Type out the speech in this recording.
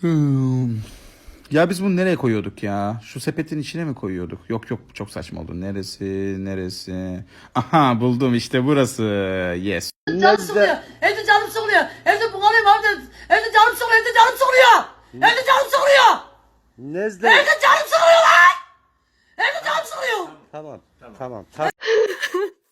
Hmm. Ya biz bunu nereye koyuyorduk ya? Şu sepetin içine mi koyuyorduk? Yok yok çok saçma oldu. Neresi? Neresi? Aha buldum işte burası. Yes. Canım sıkılıyor. Evde canım sıkılıyor. Evde bunalıyım abi. Evde canım sıkılıyor. Evde canım sıkılıyor. Evde canım sıkılıyor. Nezle. Evde canım sıkılıyor lan. Evde canım sıkılıyor. Tamam. Tamam. Tamam. tamam.